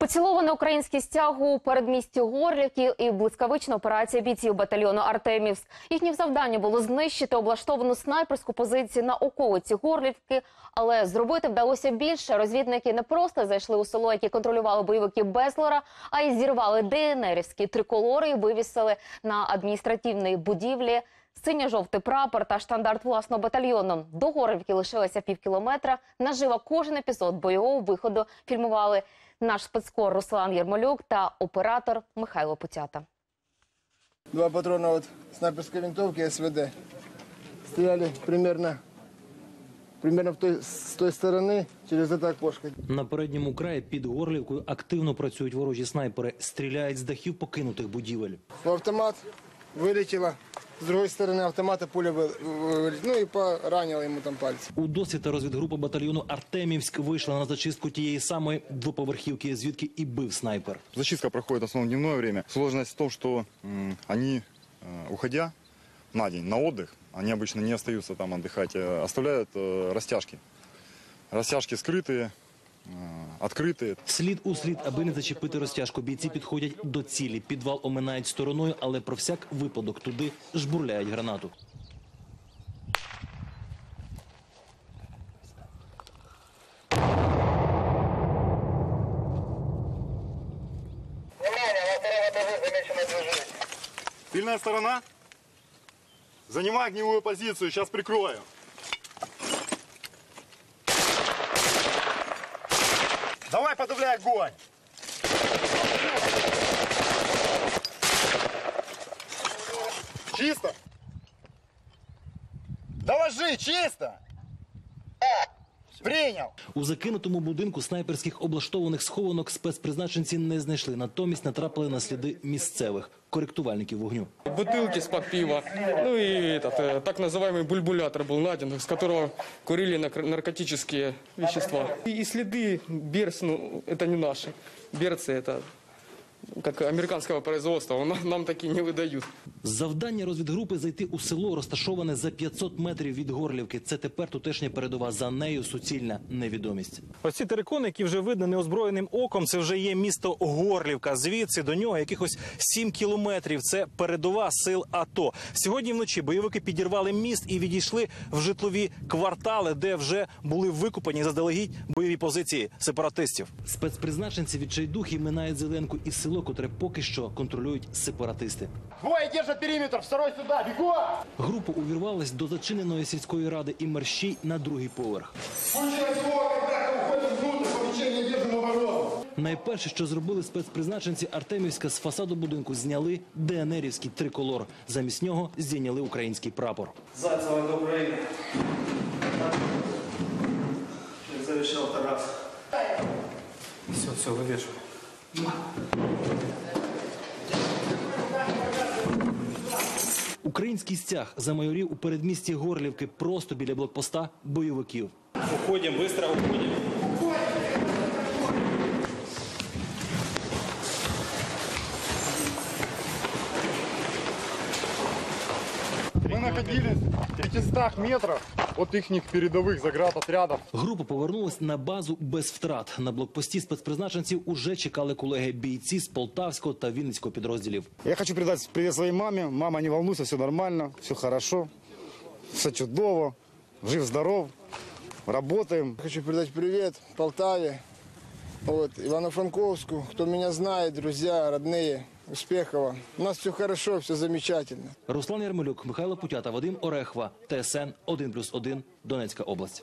Поціловане українське стяг у передмісті Горлівки і блискавична операція бійців батальйону Артемівськ. Їхнім завданням було знищити облаштовану снайперську позицію на околиці Горлівки, але зробити вдалося більше. Розвідники не просто зайшли у село, яке контролювали бойовики Безлора, а й зірвали ДНРівські триколори і вивісили на адміністративній будівлі. Синьо-жовтий прапор та штандарт власного батальйону. До Горлівки лишилося півкілометра. Наживо кожен епізод бойового виходу фільмували наш спецкор Руслан Єрмолюк та оператор Михайло Путята. Два патрона от снайперской винтовки СВД. Стреляли примерно, примерно в той, с той стороны через это окошко. На передньому краї під Горлівкою активно працюють ворожі снайпери, стріляють з дахів покинутих будівель. Автомат вылетело. С другой стороны автомата пуля вы- вы- ну и поранила ему там пальцы. У досвіта розвідгрупа батальйону Артемівськ вийшла на зачистку тієї самої двоповерхівки, звідки і бив снайпер. Зачистка проходит в основном в дневное время. Сложность в том, что м, они, э, уходя на день на отдых, они обычно не остаются там отдыхать, а оставляют э, растяжки. Растяжки скрытые, э, открытые. Слід у слід, аби не зачепити розтяжку. Бійці підходять до цілі. Підвал оминають стороною, але про всяк випадок туди жбурляють гранату. Тыльная сторона. Занимай огневую позицию, сейчас прикрою. Подавляй огонь! Чисто? Доложи, чисто! Принял! У закинутому будинку снайперських облаштованих схованок спецпризначенці не знайшли. Натомість натрапили на сліди місцевих коректувальників вогню. Бутылки из-под пива, ну и этот, э, так называемый бульбулятор был найден, из которого курили нар- наркотические вещества. И, и следы берц, ну, это не наши. Берцы это как американского производства, он- нам такие не выдают. Завдання розвідгрупи зайти у село, розташоване за 500 метрів від Горлівки. Це тепер тутешня передова. За нею суцільна невідомість. Оці терикони, які вже видно неозброєним оком, це вже є місто Горлівка. Звідси до нього якихось 7 кілометрів. Це передова сил АТО. Сьогодні вночі бойовики підірвали міст і відійшли в житлові квартали, де вже були викупані заздалегідь бойові позиції сепаратистів. Спецпризначенці відчайдухи минають зеленку і село, котре поки що контролюють сепаратисти. Двое держат периметр, второй сюда, бегу! Група увірвалась до зачиненої сільської ради і мерщій на другий поверх. Найперше, що зробили спецпризначенці Артемівська з фасаду будинку, зняли ДНРівський триколор. Замість нього здійняли український прапор. Зайцева до України. Як завішав Тарас. Все, все, вивішую. Український стяг замайорів у передмісті Горлівки просто біля блокпоста бойовиків. Уходимо, швидко уходимо. Находились в 500 метрах от их передовых заградотрядов. Група повернулась на базу без втрат. На блокпості спецпризначенців уже чекали колеги бійці з Полтавського та Вінницького підрозділів. Я хочу передать привет своей маме. Мама, не волнуйся, все нормально, все хорошо, все чудово, жив-здоров, работаем. Хочу передать привет Полтаве, вот, Ивано-Франковску, кто меня знает, друзья, родные, успехов вам. У нас все хорошо, все замечательно. Руслан Ярмолюк, Михайло Путята, Вадим Орехва, ТСН 1+,1, Донецька область.